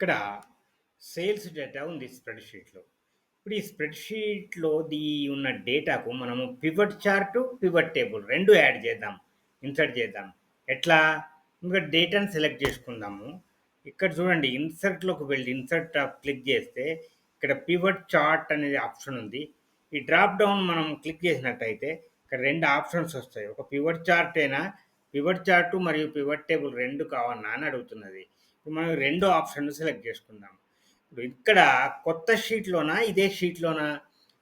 ఇక్కడ sales data ఉంది స్ప్రెడ్‌షీట్‌లో. ఇప్పుడు ఈ స్ప్రెడ్‌షీట్‌లో ది ఉన్న డేటాకు మనము పివట్ చార్ట్, పివట్ టేబుల్ రెండు యాడ్ చేద్దాం. ఇన్సర్ట్ చేద్దాం. ఎట్లా? ఇంకా డేటాను సెలెక్ట్ చేసుకుందాము. ఇక్కడ చూడండి ఇన్సర్ట్‌లోకి వెళ్ళి ఇన్సర్ట్ క్లిక్ చేస్తే ఇక్కడ పివట్ చార్ట్ అనేది ఆప్షన్ ఉంది. ఈ డ్రాప్ డౌన్ మనం క్లిక్ చేసినట్టయితే ఇక్కడ రెండు ఆప్షన్స్ వస్తాయి. ఒక పివట్ చార్ట్ అయినా పివట్ చార్ట్ మరియు పివట్ టేబుల్ రెండు కావన్నా అని అడుగుతున్నది. ఇప్పుడు మనం రెండో ఆప్షన్ సెలెక్ట్ చేసుకుందాం. ఇప్పుడు ఇక్కడ కొత్త షీట్‌లోనా, ఇదే షీట్‌లోనా?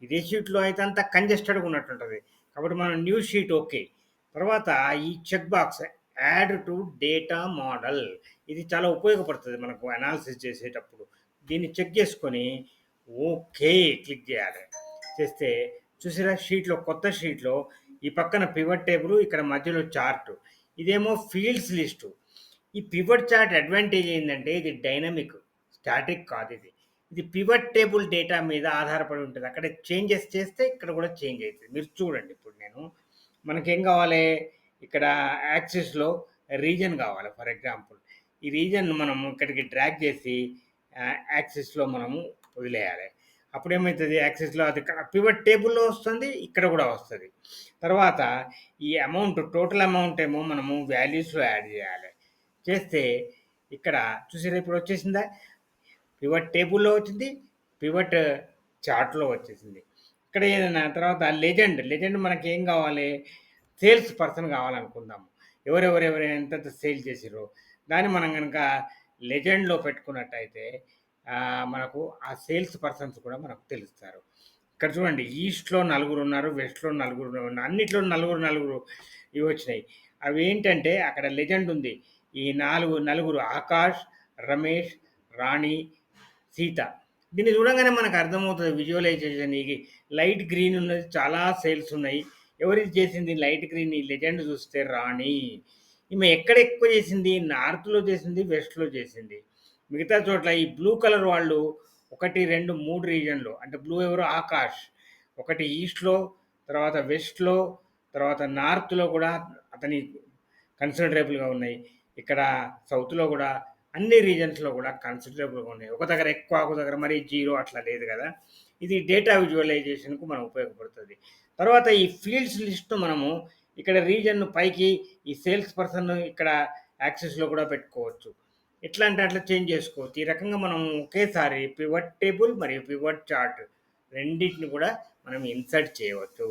ఇదే షీట్‌లో అయితే అంత కంజెస్టెడ్‌గా ఉన్నట్టుంటుంది కాబట్టి మనం న్యూ షీట్ ఓకే. తర్వాత ఈ check box add to data model ఇది చాలా ఉపయోగపడుతుంది మనకు అనాలిసిస్ చేసేటప్పుడు. దీన్ని చెక్ చేసుకొని ఓకే క్లిక్ చేయాలి. చేస్తే చూసారా షీట్‌లో కొత్త షీట్‌లో ఈ పక్కన పివట్ టేబుల్ ఇక్కడ మధ్యలో చార్ట్. ఇదేమో ఫీల్డ్స్ లిస్టు. ఈ పివట్ చార్ట్ అడ్వాంటేజ్ ఏంటంటే ఇది డైనమిక్. స్టాటిక్ కాదు ఇది ఇది పివట్ టేబుల్ డేటా మీద ఆధారపడి ఉంటుంది అక్కడ చేంజెస్ చేస్తే ఇక్కడ కూడా చేంజ్ అవుతుంది మీరు చూడండి ఇప్పుడు నేను మనకేం కావాలి? ఇక్కడ యాక్సిస్‌లో రీజన్ కావాలి ఫర్ ఎగ్జాంపుల్. ఈ రీజన్ మనం ఇక్కడికి డ్రాగ్ చేసి యాక్సిస్‌లో మనము వదిలేయాలి. అప్పుడేమైతది యాక్సిస్‌లో అది పివట్ టేబుల్‌లో వస్తుంది. ఇక్కడ కూడా వస్తుంది తర్వాత ఈ అమౌంట్ టోటల్ అమౌంట్ ఏమో మనము వాల్యూస్‌లో యాడ్ చేయాలి. చేస్తే ఇక్కడ చూసారు ఇప్పుడు వచ్చేసిందా? పివట్ టేబుల్‌లో వచ్చింది. పివట్ చార్ట్‌లో వచ్చేసింది. ఇక్కడ ఏదైనా తర్వాత లెజెండ్, లెజెండ్ మనకి ఏం కావాలి? సేల్స్ పర్సన్ కావాలనుకుందాము. ఎవరెవరు ఎవరు సేల్ చేసిర్రో దాన్ని మనం కనుక లెజెండ్‌లో పెట్టుకున్నట్టయితే మనకు ఆ సేల్స్ పర్సన్స్ కూడా మనకు తెలుస్తారు. ఇక్కడ చూడండి ఈస్ట్‌లో నలుగురు ఉన్నారు వెస్ట్‌లో నలుగురు ఉన్నారు. అన్నిట్లో నలుగురు, నలుగురు ఇవి వచ్చినాయి. ఏంటంటే అక్కడ లెజెండ్ ఉంది. ఈ నాలుగు నలుగురు ఆకాష్, రమేష్, రాణి, సీత. దీన్ని చూడంగానే మనకు అర్థమవుతుంది విజువలైజేషన్ ఇది లైట్ గ్రీన్ ఉన్నది చాలా సేల్స్ ఉన్నాయి. ఎవరిది చేసింది లైట్ గ్రీన్ ఈ లెజెండ్ చూస్తే రాణి. ఈమె ఎక్కడ ఎక్కువ చేసింది? నార్త్‌లో చేసింది, వెస్ట్‌లో చేసింది. మిగతా చోట్ల ఈ బ్లూ కలర్ వాళ్ళు ఒకటి రెండు మూడు రీజన్లు అంటే బ్లూ ఎవరు? ఆకాష్. ఒకటి ఈస్ట్‌లో, తర్వాత వెస్ట్‌లో, తర్వాత నార్త్‌లో కూడా అతని కన్సిడరబుల్‌గా ఉన్నాయి. ఇక్కడ సౌత్‌లో కూడా అన్ని రీజన్స్లో కూడా కన్సిడరబుల్‌గా ఉన్నాయి. ఒక దగ్గర ఎక్కువ, ఒక దగ్గర మరీ జీరో అట్లా లేదు కదా! ఇది డేటా విజువలైజేషన్‌కు మనం ఉపయోగపడుతుంది తర్వాత ఈ ఫీల్డ్స్ లిస్ట్‌ను మనము ఇక్కడ రీజన్ను పైకి ఈ సేల్స్ పర్సన్ ఇక్కడ యాక్సెస్‌లో కూడా పెట్టుకోవచ్చు. ఎట్లా అంటే అట్లా చేంజ్ చేసుకోవచ్చు. ఈ రకంగా మనం ఒకేసారి పివట్ టేబుల్ మరియు పివట్ చార్ట్ రెండింటిని కూడా మనం ఇన్సర్ట్ చేయవచ్చు.